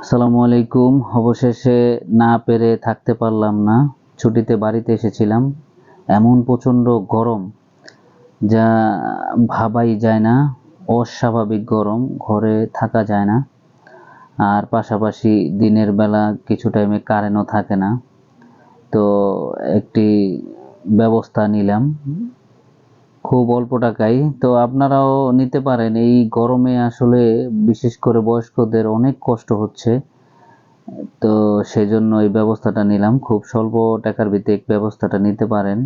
আসসালামু আলাইকুম। অবশেষে না পেরে থাকতে পারলাম না। ছুটিতে বাড়িতে এসেছিলাম। এমন প্রচণ্ড গরম যা ভাবাই যায় না। অস্বাভাবিক গরম, ঘরে থাকা যায় না। আর পাশাপাশি দিনের বেলা কিছু টাইমে কারেন্টও থাকে না। তো একটি ব্যবস্থা নিলাম। খুব অল্প টাকায় তো আপনারাও নিতে পারেন। এই গরমে আসলে বিশেষ করে বয়স্কদের অনেক কষ্ট হচ্ছে। তো সেজন্য এই ব্যবস্থাটা নিলাম। খুব স্বল্প টাকার ভিত্তিক ব্যবস্থাটা নিতে পারেন।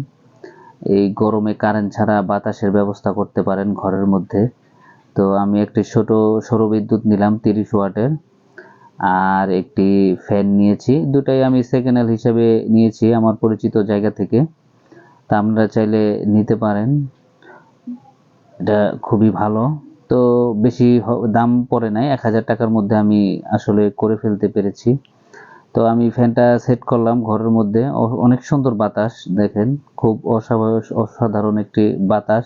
এই গরমে কারেন্ট ছাড়া বাতাসের ব্যবস্থা করতে পারেন ঘরের মধ্যে। তো আমি একটি ছোট সৌরবিদ্যুৎ নিলাম, তিরিশ ওয়াটের। আর একটি ফ্যান নিয়েছি। দুটাই আমি সেকেন্ড হ্যান্ড হিসেবে নিয়েছি আমার পরিচিত জায়গা থেকে। তা আপনারা চাইলে নিতে পারেন। এটা খুবই ভালো। তো বেশি দাম পড়ে নাই। এক হাজার টাকার মধ্যে আমি আসলে করে ফেলতে পেরেছি। তো আমি ফ্যানটা সেট করলাম ঘরের মধ্যে। অনেক সুন্দর বাতাস, দেখেন। খুব অসাধারণ একটি বাতাস।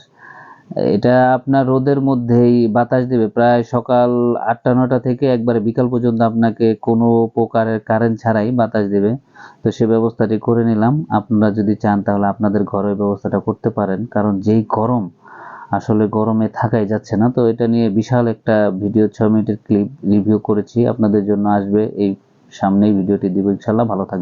এটা আপনার রোদের মধ্যেই বাতাস দেবে। প্রায় সকাল আটটা নটা থেকে একবারে বিকাল পর্যন্ত আপনাকে কোনো প্রকারের কারেন্ট ছাড়াই বাতাস দেবে। তো সে ব্যবস্থাটি করে নিলাম। আপনারা যদি চান তাহলে আপনাদের ঘরে ব্যবস্থাটা করতে পারেন। কারণ যেই গরম আসলে গরমে থাকাই যাচ্ছে না। তো এটা নিয়ে বিশাল একটা ভিডিও ছয় মিনিটের ক্লিপ রিভিউ করেছি। আপনাদের জন্য আসবে এই সামনেই ভিডিওটি দিব, ইনশাল্লাহ। ভালো থাকবে